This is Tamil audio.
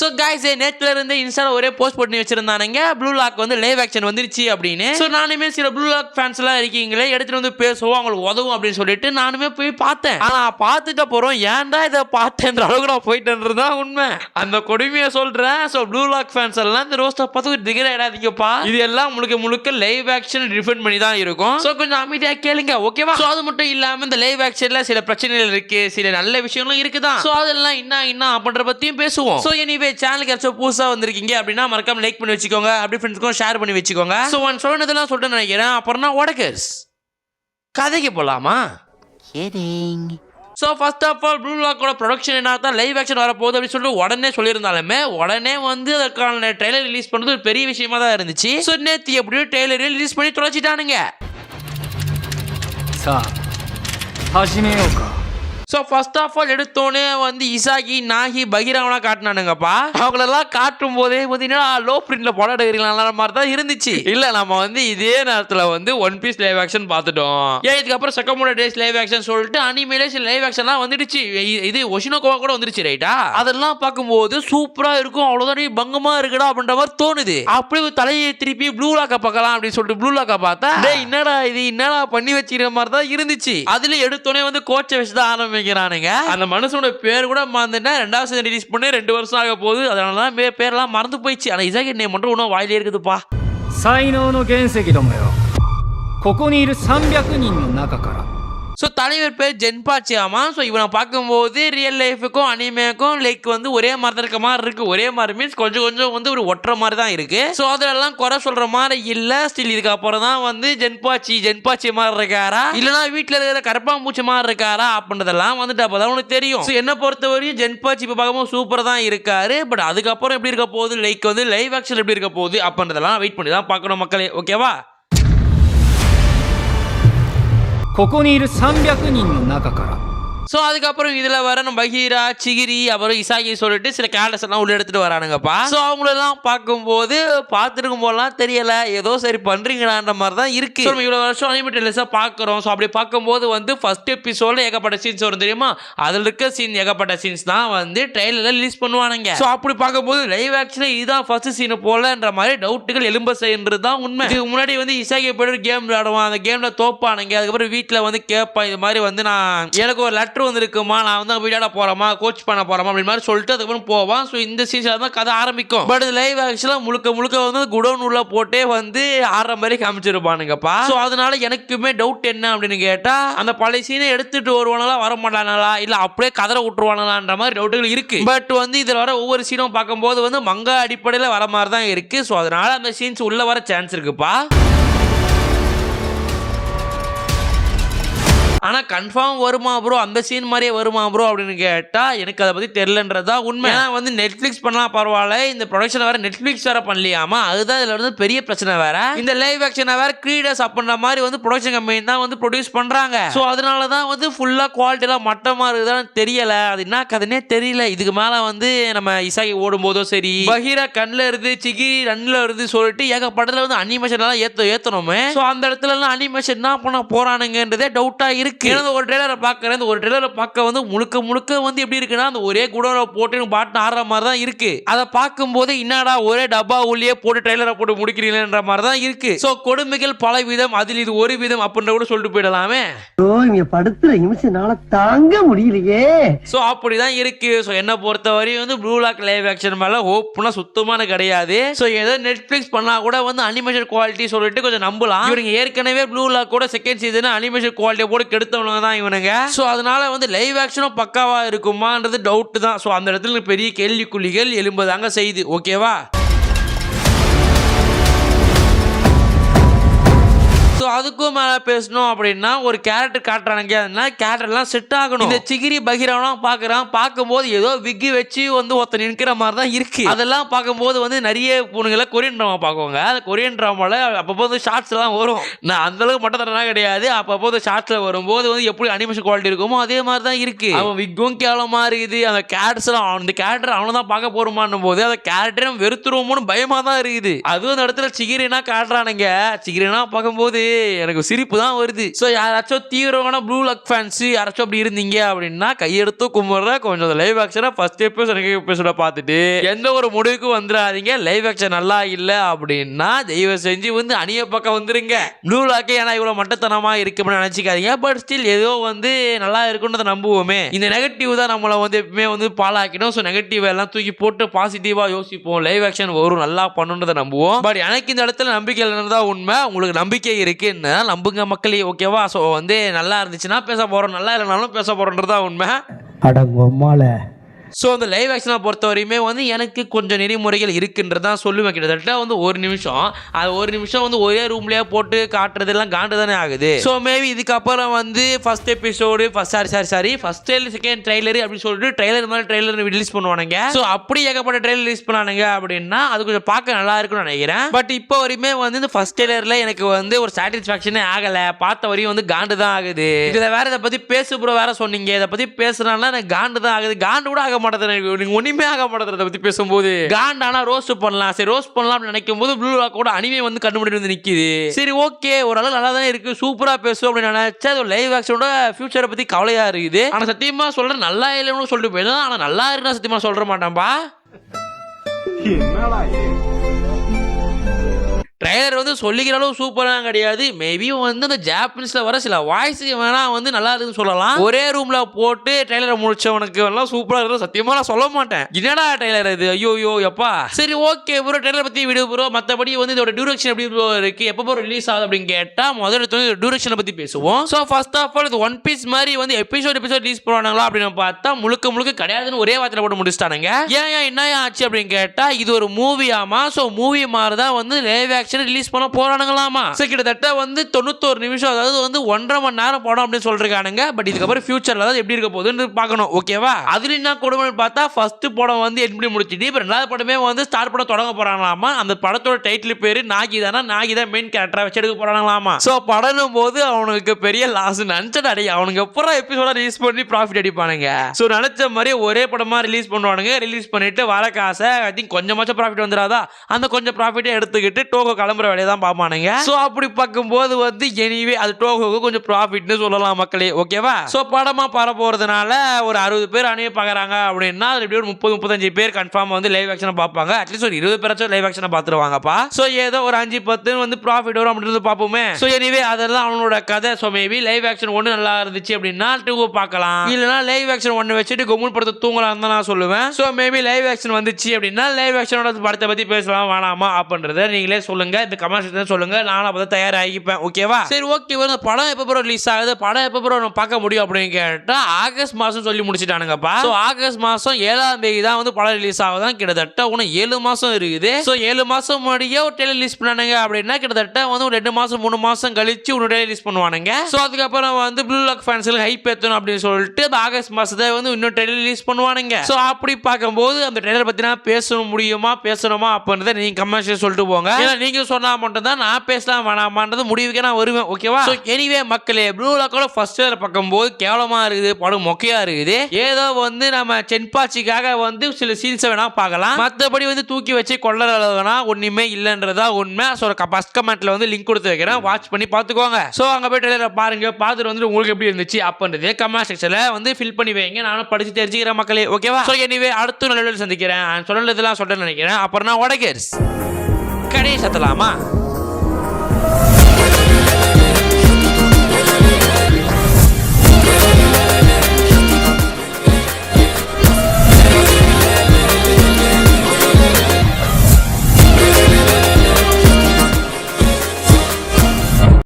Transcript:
ஸோ கைஸ் நேற்றுல இருந்து இன்ஸ்டால ஒரே போஸ்ட் பண்ணி வச்சிருந்தானுங்க. ப்ளூ லாக் வந்து லைவ் ஆக்ஷன் வந்துருச்சு அப்படின்னு. ஸோ நானுமே சில ப்ளூ லாக் ஃபேன்ஸ் எல்லாம் இருக்கீங்களே எடுத்துட்டு வந்து பேசுவோம் அவங்களுக்கு உதவும் அப்படின்னு சொல்லிட்டு நானுமே போய் பார்த்தேன். ஆனா பார்த்துட்டு அப்புறம் ஏன்டா இதை பார்த்தேன்ற அளவுக்கு நான் போயிட்டேன்றது தான் உண்மை. அந்த கொடுமையை சொல்றேன். ஸோ ப்ளூ லாக் ஃபேன்ஸ் எல்லாம் இந்த ரோஸ்டை பார்த்து திகர் இடாதீங்கப்பா. இது எல்லாம் முழுக்க முழுக்க லைவ் ஆக்ஷன் டிஃபெண்ட் பண்ணி தான் இருக்கும். ஸோ கொஞ்சம் அமைதியா கேளுங்க ஓகேவா ஸோ அது மட்டும் இல்லாம இந்த லைவ் ஆக்ஷன்ல சில பிரச்சனைகள் இருக்கு. சில நல்ல விஷயங்களும் இருக்குதான். ஸோ அதெல்லாம் என்ன என்ன அப்படின்ற பத்தியும் பேசுவோம். ஸோ எனிவே என்னுடைய சேனலுக்கு யாராச்சும் புதுசாக வந்திருக்கீங்க அப்படின்னா மறக்காம லைக் பண்ணி வச்சுக்கோங்க. அப்படி ஃப்ரெண்ட்ஸ்க்கும் ஷேர் பண்ணி வச்சுக்கோங்க. ஸோ ஒன் சொன்னதெல்லாம் சொல்லிட்டு நினைக்கிறேன். அப்புறம்னா ஒடக்கர்ஸ் கதைக்கு போகலாமா so first of all Blue லாக்கோட production என்ன தான் லைவ் ஆக்ஷன் வரப்போகுது அப்படின்னு சொல்லிட்டு உடனே சொல்லியிருந்தாலுமே உடனே வந்து அதற்கான ட்ரெய்லர் ரிலீஸ் பண்ணுறது ஒரு பெரிய விஷயமா தான் இருந்துச்சு. ஸோ நேற்று எப்படியோ ட்ரெய்லர் ரிலீஸ் பண்ணி தொலைச்சிட்டானுங்க. ஸோ ஃபர்ஸ்ட் ஆஃப் ஆல் எடுத்தோடனே வந்து இசாகி நாகி பகிராவனா காட்டினானுங்கப்பா. அவங்களெல்லாம் காட்டும் போதே பார்த்தீங்கன்னா லோ பிரிண்ட்ல படம் எடுக்கிறீங்களா? மாதிரி தான் இருந்துச்சு. இல்ல நம்ம வந்து இதே நேரத்தில் வந்து ஒன் பீஸ் லைவ் ஆக்ஷன் பார்த்துட்டோம். ஏன் இதுக்கப்புறம் செகண்ட் டேஸ் லைவ் ஆக்ஷன் சொல்லிட்டு அனிமேலே சில லைவ் ஆக்ஷன்லாம் வந்துடுச்சு. இது ஒஷினோகோவா கூட வந்துடுச்சு ரைட்டா அதெல்லாம் பார்க்கும்போது சூப்பரா இருக்கும். அவ்வளோதான் நீ பங்கமா இருக்குடா அப்படின்ற மாதிரி தோணுது. அப்படியே தலையை திருப்பி ப்ளூ லாக்கை பார்க்கலாம் அப்படின்னு சொல்லிட்டு ப்ளூ லாக்கை பார்த்தா டேய் என்னடா இது? என்னடா பண்ணி வச்சிருக்க மாதிரி தான் இருந்துச்சு. அதுல எடுத்தோடனே வந்து கோச்சை வச்சு தான் ஆரம்பிக்கிறானுங்க அந்த மனுஷனோட பேர் கூட மறந்துட்டேன் ரெண்டாவது சீசன் ரிலீஸ் பண்ணி ரெண்டு வருஷம் ஆக போகுது அதனால தான் மே- பேரெல்லாம் மறந்து போயிடுச்சு ஆனா இசாகி நேம் மட்டும் இன்னும் வாயிலே இருக்குதுப்பா 才能の原石どもよここにいる300人の中から ஸோ தலைவர் பேர் ஜென்பா சியாமா. ஸோ இவனை பார்க்கும்போது ரியல் லைஃபுக்கும் அனிமேக்கும் லைக் வந்து ஒரே மாதிரி தான் இருக்க மாதிரி இருக்கு. ஒரே மாதிரி மீன்ஸ் கொஞ்சம் கொஞ்சம் வந்து ஒரு ஒட்டுற மாதிரி தான் இருக்கு. ஸோ அதிலெல்லாம் குறை சொல்ற மாதிரி இல்லை. ஸ்டில் இதுக்கப்புறம் தான் வந்து ஜென்பாச்சி ஜென்பாச்சி மாதிரி இருக்காரா? இல்லைனா வீட்டில் இருக்கிற கரப்பாம்பூச்சி மாதிரி இருக்காரா? அப்படின்றதெல்லாம் வந்துட்டு அப்போ தான் உனக்கு தெரியும். ஸோ என்னை பொறுத்தவரையும் ஜென்பாச்சி இப்போ பார்க்கும்போது சூப்பராக தான் இருக்காரு. பட் அதுக்கப்புறம் எப்படி இருக்க போகுது? லைக் வந்து லைவ் ஆக்ஷன் எப்படி இருக்க போகுது? அப்படின்றதெல்லாம் வெயிட் பண்ணி தான் பார்க்கணும் மக்களே. ஓகேவா ここにいる300人の中から ஸோ அதுக்கப்புறம் இதில் வர பகீரா பஹீரா சிகிரி அப்புறம் இசாகி சொல்லிட்டு சில கேரக்டர்ஸ் எல்லாம் உள்ள எடுத்துட்டு வரானுங்கப்பா. ஸோ அவங்களெல்லாம் பார்க்கும்போது பார்த்துருக்கும் போதெல்லாம் தெரியல. ஏதோ சரி பண்றீங்களான்ற மாதிரி தான் இருக்கு நம்ம இவ்வளோ வருஷம் அனிமேட்டட்லஸாக பார்க்குறோம். ஸோ அப்படி பார்க்கும்போது வந்து ஃபர்ஸ்ட் எபிசோட ஏகப்பட்ட சீன்ஸ் வரும் தெரியுமா? அதில் இருக்க சீன் ஏகப்பட்ட சீன்ஸ் தான் வந்து ட்ரெயிலில் ரிலீஸ் பண்ணுவானுங்க. ஸோ அப்படி பார்க்கும்போது லைவ் ஆக்ஷனில் இதுதான் ஃபர்ஸ்ட் சீன் போலன்ற மாதிரி டவுட்டுகள் எலும்ப செய்யறது தான் உண்மை. இதுக்கு முன்னாடி வந்து இசாகி போய்ட்டு கேம் விளையாடுவான். அந்த கேமில் தோப்பானுங்க. அதுக்கப்புறம் வீட்டில் வந்து கேட்பான் இது மாதிரி வந்து நான் எனக்கு ஒரு லெட்டர் வந்திருக்குமா? நான் வந்து விளையாட போறோமா? கோச் பண்ண போறோமா? அப்படின்னு மாதிரி சொல்லிட்டு அதுக்கப்புறம் போவான் ஸோ இந்த சீசன் தான் கதை ஆரம்பிக்கும். பட் லைவ் ஆக்சுவலாக முழுக்க முழுக்க வந்து குடோன் உள்ள போட்டே வந்து ஆடுற மாதிரி காமிச்சிருப்பானுங்கப்பா. ஸோ அதனால எனக்குமே டவுட் என்ன அப்படின்னு கேட்டா அந்த பழைய சீனை எடுத்துட்டு வருவானுங்களா? வர மாட்டானுங்களா இல்ல அப்படியே கதற விட்டுருவானான்ற மாதிரி டவுட்டுகள் இருக்கு. பட் வந்து இதுல வர ஒவ்வொரு சீனும் பார்க்கும்போது வந்து மங்க அடிப்படையில் வர மாதிரி தான் இருக்கு. ஸோ அதனால அந்த சீன்ஸ் உள்ள வர சான்ஸ் இருக்குப்பா. ஆனால் கன்ஃபார்ம் வருமா ப்ரோ அந்த சீன் மாதிரியே வருமா ப்ரோ அப்படின்னு கேட்டால் எனக்கு அதை பற்றி தெரிலன்றது தான் உண்மை. ஏன்னா வந்து நெட்ஃப்ளிக்ஸ் பண்ணலாம் பரவாயில்ல. இந்த ப்ரொடக்ஷன் வேறு நெட்ஃப்ளிக்ஸ் வேறு பண்ணலையாமா? அதுதான் இதில் வந்து பெரிய பிரச்சனை வேற. இந்த லைவ் ஆக்ஷனை வேற கிரீடர்ஸ் அப்படின்ற மாதிரி வந்து ப்ரொடக்ஷன் கம்பெனி தான் வந்து ப்ரொடியூஸ் பண்ணுறாங்க ஸோ அதனால தான் வந்து ஃபுல்லாக குவாலிட்டிலாம் மட்டமாக இருக்குதான்னு தெரியலை. அது என்ன கதைனே தெரியல. இதுக்கு மேலே வந்து நம்ம இசாகி ஓடும் போதோ சரி பஹீரா கண்ணில் இருந்து சிகிரி ரன்னில் இருந்து சொல்லிட்டு ஏகப்பட்டதுல வந்து அனிமேஷன் எல்லாம் ஏத்த ஏத்தணுமே. ஸோ அந்த இடத்துலலாம் அனிமேஷன் என்ன பண்ண போகிறானுங்கன்றதே டவுட்டாக இருக்கு. ஏன்னா இந்த ஒரு ட்ரெய்லரை பார்க்கறேன் இந்த ஒரு ட்ரெய்லரை பார்க்க வந்து முழுக்க முழுக்க வந்து எப்படி இருக்குன்னா அந்த ஒரே குடோரை போட்டு பாட்டு ஆடுற மாதிரி தான் இருக்கு. அதை பார்க்கும்போது என்னடா ஒரே டப்பா உள்ளே போட்டு ட்ரெய்லரை போட்டு முடிக்கிறீங்களேன்ற மாதிரி தான் இருக்கு. ஸோ கொடுமைகள் பல விதம் அதில் இது ஒரு விதம் அப்படின்ற கூட சொல்லிட்டு போயிடலாமே. படுத்துற நிமிஷம்னால தாங்க முடியலையே. ஸோ அப்படிதான் இருக்கு. ஸோ என்னை பொறுத்த வரையும் வந்து ப்ளூ லாக் லைவ் ஆக்ஷன் மேலே ஹோப்லாம் சுத்தமான கிடையாது. ஸோ ஏதோ நெட்ஃப்ளிக்ஸ் பண்ணா கூட வந்து அனிமேஷன் குவாலிட்டி சொல்லிட்டு கொஞ்சம் நம்பலாம். இவங்க ஏற்கனவே ப்ளூ லாக் கூட செகண்ட் சீசன் அனிமேஷன் குவாலிட்டியை போட்டு எடுத்தவங்க தான் இவனுங்க. ஸோ அதனால வந்து லைவ் ஆக்ஷனும் பக்காவாக இருக்குமான்றது டவுட்டு தான். ஸோ அந்த இடத்துல பெரிய கேள்விக்குள்ளிகள் எழும்பதாங்க செய்யுது ஓகேவா அதுக்கும் மேலே பேசணும் அப்படின்னா ஒரு கேரக்டர் காட்டுறானுங்க. அதுனா கேரக்டர்லாம் செட் ஆகணும். இந்த சிகிரி பகிரவெல்லாம் பார்க்குறான் பார்க்கும்போது ஏதோ விக்கி வச்சு வந்து ஒருத்தன் நிற்கிற மாதிரி தான் இருக்குது அதெல்லாம் பார்க்கும்போது வந்து நிறைய பொண்ணுங்களை கொரியன் ட்ராமா பார்க்குவாங்க. அந்த கொரியன் ட்ராமாவில் அப்பப்போ வந்து ஷார்ட்ஸ்லாம் வரும். நான் அந்த அளவுக்கு மட்டும் தரனா கிடையாது. அப்பப்போ வந்து ஷார்ட்ஸில் வரும்போது வந்து எப்படி அனிமேஷன் குவாலிட்டி இருக்குமோ அதே மாதிரி தான் இருக்குது அவன் விக்கும் கேவலமாக இருக்குது அந்த கேரக்டர்ஸ்லாம் அந்த அவன் இந்த கேரக்டர் அவனை தான் பார்க்க போறோமான்னும் போது அந்த கேரக்டரும் வெறுத்துருவோமோன்னு பயமாக தான் இருக்குது. அதுவும் அந்த இடத்துல சிகிரினா காட்டுறானுங்க. சிகிரினா பார்க்கும்போது எனக்கு சிரிப்பு தான் வருது. ஸோ யாராச்சும் தீவிரமான ப்ளூ லக் ஃபேன்ஸ் யாராச்சும் அப்படி இருந்தீங்க அப்படின்னா கையெடுத்து கும்பிட்ற கொஞ்சம் லைவ் ஆக்ஷனாக ஃபர்ஸ்ட் எபிசோட் செகண்ட் எபிசோட பார்த்துட்டு எந்த ஒரு முடிவுக்கும் வந்துடாதீங்க. லைவ் ஆக்ஷன் நல்லா இல்லை அப்படின்னா தயவு செஞ்சு வந்து அணிய பக்கம் வந்துருங்க. ப்ளூ லாக்கே ஏன்னா இவ்வளோ மட்டத்தனமாக இருக்குன்னு நினச்சிக்காதீங்க. பட் ஸ்டில் ஏதோ வந்து நல்லா இருக்குன்றதை நம்புவோமே. இந்த நெகட்டிவ் தான் நம்மளை வந்து எப்பவுமே வந்து பாலாக்கிடும் ஸோ நெகட்டிவ் எல்லாம் தூக்கி போட்டு பாசிட்டிவாக யோசிப்போம். லைவ் ஆக்ஷன் வரும் நல்லா பண்ணுன்றதை நம்புவோம். பட் எனக்கு இந்த இடத்துல நம்பிக்கை இல்லைன்னு தான் உண்மை. உங்களுக்கு நம்பிக்கை இருக்குன்னு நம்புங்க மக்களே ஓகேவா? ஸோ வந்து நல்லா இருந்துச்சுன்னா பேச போகிறோம் நல்லா இல்லைனாலும் பேச போகிறோன்றதான் உண்மை. அடங்கொம்மால ஸோ அந்த லைவ் ஆக்ஷனை பொறுத்த வரையுமே வந்து எனக்கு கொஞ்சம் நெறிமுறைகள் இருக்குன்றதான் சொல்லுவேன் கிட்டத்தட்ட. வந்து ஒரு நிமிஷம். அது ஒரு நிமிஷம் வந்து ஒரே ரூம்லேயே போட்டு காட்டுறதெல்லாம் காண்டு தானே ஆகுது. ஸோ மேபி இதுக்கப்புறம் வந்து first episode first sorry sorry sorry first trailer second trailer அப்படின்னு சொல்லிட்டு ட்ரைலர் மாதிரி ட்ரைலர் ரிலீஸ் பண்ணுவானுங்க. ஸோ அப்படி ஏகப்பட்ட ட்ரைலர் ரிலீஸ் பண்ணானுங்க அப்படின்னா அது கொஞ்சம் பார்க்க நல்லா இருக்கும்னு நினைக்கிறேன். பட் இப்போ வரையுமே வந்து இந்த ஃபர்ஸ்ட் ட்ரைலரில் எனக்கு வந்து ஒரு சாட்டிஸ்ஃபேக்ஷனே ஆகலை. பார்த்த வரையும் வந்து காண்டு தான் ஆகுது. இதில் வேற இதை பற்றி பேசு ப்ரோ வேற சொன்னீங்க. இதை பற்றி பேசுனால எனக்கு காண்டு தான் ஆகுது. காண்டு கூட ஆக மாட்டேது நீங்க ஒண்ணுமே ஆக மாட்டேது அதை பற்றி பேசும்போது காண்டானா ரோஸ்ட் பண்ணலாம். சரி ரோஸ்ட் பண்ணலாம் நினைக்கும் போது ப்ளூ கூட அனிமே வந்து கண்ணு முன்னாடி வந்து நிக்குது. சரி ஓகே ஓரளவு நல்லா தானே இருக்கு சூப்பரா பேசும் அப்படின்னு நினைச்சா அது லைவ் ஆக்ஷனோட ஃபியூச்சரை பத்தி கவலையா இருக்குது. ஆனா சத்தியமா சொல்றேன் நல்லா இல்லைன்னு சொல்லிட்டு போயிடும் ஆனா நல்லா இருக்குன்னு சத்தியமா சொல்ற மாட்டேன்பா ட்ரெய்லர் வந்து சொல்லிக்கிற அளவு சூப்பராக கிடையாது. மேபி வந்து அந்த ஜாப்பனீஸில் வர சில வாய்ஸ் வேணால் வந்து நல்லா இருக்குன்னு சொல்லலாம். ஒரே ரூமில் போட்டு ட்ரெய்லரை முடிச்சவனுக்கு எல்லாம் சூப்பராக இருக்கும் சத்தியமாக நான் சொல்ல மாட்டேன். என்னடா ட்ரெய்லர் இது? ஐயோ ஐயோ எப்பா? சரி ஓகே ப்ரோ ட்ரெய்லர் பற்றி வீடியோ ப்ரோ மற்றபடி வந்து இதோட டியூரேஷன் எப்படி ப்ரோ இருக்குது எப்போ ப்ரோ ரிலீஸ் ஆகுது அப்படின்னு கேட்டால் முதல்ல எடுத்து வந்து டியூரேஷனை பற்றி பேசுவோம். ஸோ ஃபர்ஸ்ட் ஆஃப் ஆல் இது ஒன் பீஸ் மாதிரி வந்து எபிசோட் எபிசோட் ரிலீஸ் பண்ணுவாங்களா அப்படின்னு பார்த்தா முழுக்க முழுக்க கிடையாதுன்னு ஒரே வார்த்தையில் போட்டு முடிச்சிட்டானுங்க. ஏன் ஏன் என்ன ஆச்சு அப்படின்னு கேட்டால் இது ஒரு மூவியாமா ஸோ மூவி மாதிரி தான் வந்து லேவே ஆக்ஷன் ரிலீஸ் பண்ண போறானுங்களாமா? ஸோ கிட்டத்தட்ட வந்து தொண்ணூத்தோரு நிமிஷம் அதாவது வந்து ஒன்றரை மணி நேரம் படம் அப்படின்னு சொல்றானுங்க பட் இதுக்கப்புறம் ஃபியூச்சர்ல அதாவது எப்படி இருக்க போகுதுன்னு பார்க்கணும் ஓகேவா அதுல என்ன கொடுமைன்னு பார்த்தா ஃபர்ஸ்ட் படம் வந்து எப்படி முடிச்சிட்டு இப்போ ரெண்டாவது படமே வந்து ஸ்டார்ட் பண்ண தொடங்க போறாங்களாமா? அந்த படத்தோட டைட்டில் பேரு நாகி தானா? நாகி தான் மெயின் கேரக்டரா வச்சு எடுக்க போறாங்களாமா? ஸோ படனும் போது அவனுக்கு பெரிய லாஸ் நினைச்சது அடைய அவனுக்கு அப்புறம் எபிசோட ரிலீஸ் பண்ணி ப்ராஃபிட் அடிப்பானுங்க. ஸோ நினைச்ச மாதிரி ஒரே படமா ரிலீஸ் பண்ணுவானுங்க. ரிலீஸ் பண்ணிட்டு வர காசை ஐ திங்க் கொஞ்சமாச்சும் ப்ராஃபிட் வந்துடாதா அந்த கொஞ்சம் ப்ராஃபிட்டை எடுத்துக்கிட்டு டோக்கோ கிளம்புற வேலையை தான் பார்ப்பானுங்க. ஸோ அப்படி பார்க்கும்போது வந்து எனிவே அது டோகோக்கு கொஞ்சம் ப்ராஃபிட்னு சொல்லலாம் மக்களே ஓகேவா ஸோ படமா பர போகிறதுனால ஒரு அறுபது பேர் அணியை பார்க்குறாங்க அப்படின்னா அது எப்படி ஒரு முப்பது முப்பத்தஞ்சு பேர் கன்ஃபார்ம் வந்து லைவ் ஆக்ஷனை பார்ப்பாங்க. அட்லீஸ்ட் ஒரு இருபது பேராச்சும் லைவ் ஆக்ஷனை பார்த்துருவாங்கப்பா. ஸோ ஏதோ ஒரு அஞ்சு பத்து வந்து ப்ராஃபிட் வரும் அப்படின்றது பார்ப்போமே. ஸோ எனிவே அதெல்லாம் அவனோட கதை. ஸோ மேபி லைவ் ஆக்ஷன் ஒன்று நல்லா இருந்துச்சு அப்படின்னா டூ பார்க்கலாம். இல்லைனா லைவ் ஆக்ஷன் ஒன்று வச்சுட்டு கொம்முன் படத்தை தூங்கலாம் தான் நான் சொல்லுவேன். ஸோ மேபி லைவ் ஆக்ஷன் வந்துச்சு அப்படின்னா லைவ் ஆக்ஷனோட படத்தை பற்றி பேசலாம் வேணாமா அப்படின்றத நீங்களே சொல்லுங்க இந்த கமெண்ட் சொல்லுங்க. நானும் அப்போ தயாராகிப்பேன் ஓகேவா சரி ஓகே இந்த படம் எப்போ ப்ரோ ரிலீஸ் ஆகுது? படம் எப்போ ப்ரோ நம்ம பார்க்க முடியும் அப்படின்னு கேட்டால் ஆகஸ்ட் மாதம் சொல்லி முடிச்சிட்டானுங்கப்பா. ஸோ ஆகஸ்ட் மாதம் ஏழாம் தேதி தான் வந்து படம் ரிலீஸ் ஆகுதான். கிட்டத்தட்ட இன்னும் ஏழு மாதம் இருக்குது. ஸோ ஏழு மாதம் முன்னாடியே ஒரு டெய்லர் ரிலீஸ் பண்ணானுங்க அப்படின்னா கிட்டத்தட்ட வந்து ஒரு ரெண்டு மாதம் மூணு மாதம் கழிச்சு ஒன்று டெய்லர் ரிலீஸ் பண்ணுவானுங்க. ஸோ அதுக்கப்புறம் வந்து ப்ளூ லாக் ஃபேன்ஸுக்கு ஹைப் ஏற்றணும் அப்படின்னு சொல்லிட்டு அந்த ஆகஸ்ட் மாதத்தை வந்து இன்னும் டெய்லர் ரிலீஸ் பண்ணுவானுங்க. ஸோ அப்படி பார்க்கும்போது அந்த டெய்லர் பற்றினா பேச முடியுமா பேசணுமா அப்படின்றத நீங்கள் கமெண்ட்ஸ் சொல்லிட்டு போங்க. ஏன்னா நீங்கள் சொன்னால் மட்டும்தான் நான் பேசலாம் வேணாமான்றது முடிவுக்கே நான் வருவேன் ஓகேவா? ஸோ எனிவே மக்களே ப்ளூ லாக்கோட ஃபர்ஸ்ட் இயர் பார்க்கும்போது கேவலமாக இருக்குது படம் மொக்கையாக இருக்குது. ஏதோ வந்து நம்ம சென்பாச்சிக்காக வந்து சில சீன்ஸை வேணா பார்க்கலாம். மற்றபடி வந்து தூக்கி வச்சு கொள்ளற அளவுனா ஒன்றுமே இல்லைன்றதா உண்மை. ஸோ ஃபஸ்ட் கமெண்ட்ல வந்து லிங்க் கொடுத்து வைக்கிறேன். வாட்ச் பண்ணி பார்த்துக்கோங்க. ஸோ அங்கே போய் trailer பாருங்க. பார்த்துட்டு வந்து உங்களுக்கு எப்படி இருந்துச்சு அப்படின்றதே கமெண்ட் செக்ஷனில் வந்து ஃபில் பண்ணி வைங்க. நானும் படிச்சு தெரிஞ்சுக்கிறேன் மக்களே ஓகேவா? ஸோ எனிவே அடுத்த நல்ல சந்திக்கிறேன். சொன்னதெல்லாம் சொல்றேன்னு நினைக்கிறேன். அப்புறம் நான் உடகேர்ஸ் கடையை சத்தலாமா?